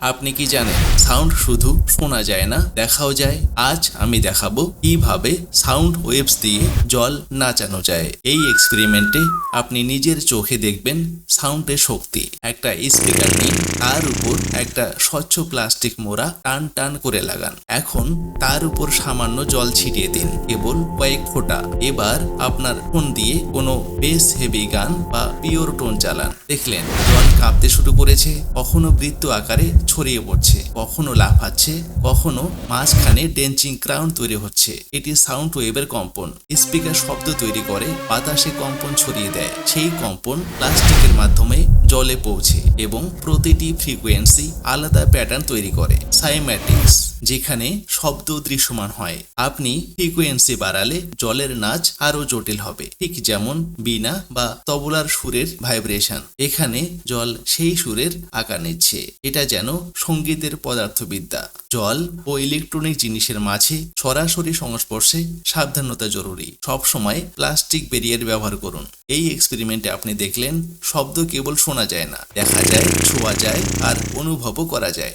আপনি কি জানেন, সাউন্ড শুধু শোনা যায় না, দেখাও যায়। আজ আমি দেখাবো কীভাবে সাউন্ড ওয়েভস দিয়ে জল নাচানো যায়। এই এক্সপেরিমেন্টে আপনি নিজের চোখে দেখবেন সাউন্ডের শক্তি। একটা স্পিকার নিয়ে তার একটা স্বচ্ছ প্লাস্টিক মোড়া টান টান করে লাগান। এখন তার উপর সামান্য জল ছিটিয়ে দিন, কেবল কয়েক ফোঁটা। এবার আপনার ফোন দিয়ে কোনো বেস হেভি গান বা পিওর টোন চালান। দেখলেন জল কাঁপতে শুরু করেছে, কখনো বৃত্ত আকারে ছড়িয়ে পড়ছে, কখনো লাফাচ্ছে, কখনো মাঝখানে ডেঞ্চিং ক্রাউন তৈরি হচ্ছে। এটি সাউন্ড ওয়েভের কম্পন। স্পিকার শব্দ তৈরি করে, বাতাসে কম্পন ছড়িয়ে দেয়। সেই কম্পন প্লাস্টিকের মাধ্যমে জলে পৌঁছে এবং প্রতিটি ফ্রিকোয়েন্সি আলাদা প্যাটার্ন তৈরি করে সাইম্যাটিক্স যেখানে শব্দ দৃশ্যমান হয়। আপনি ফ্রিকোয়েন্সি বাড়ালে জলের নাচ আরও জটিল হবে। ঠিক যেমন বীণা বা তবলার সুরের ভাইব্রেশন। এখানে জল সেই সুরের আকার নিচ্ছে। এটা যেন সঙ্গীতের পদার্থবিদ্যা। জল ও ইলেকট্রনিক জিনিসের মাঝে সরাসরি সংস্পর্শে সাবধানতা জরুরি। সবসময় প্লাস্টিক ব্যারিয়ার ব্যবহার করুন। এই এক্সপেরিমেন্টে আপনি দেখলেন, শব্দ কেবল শোনা যায় না, দেখা যায়, ছোঁয়া যায় আর অনুভবও করা যায়।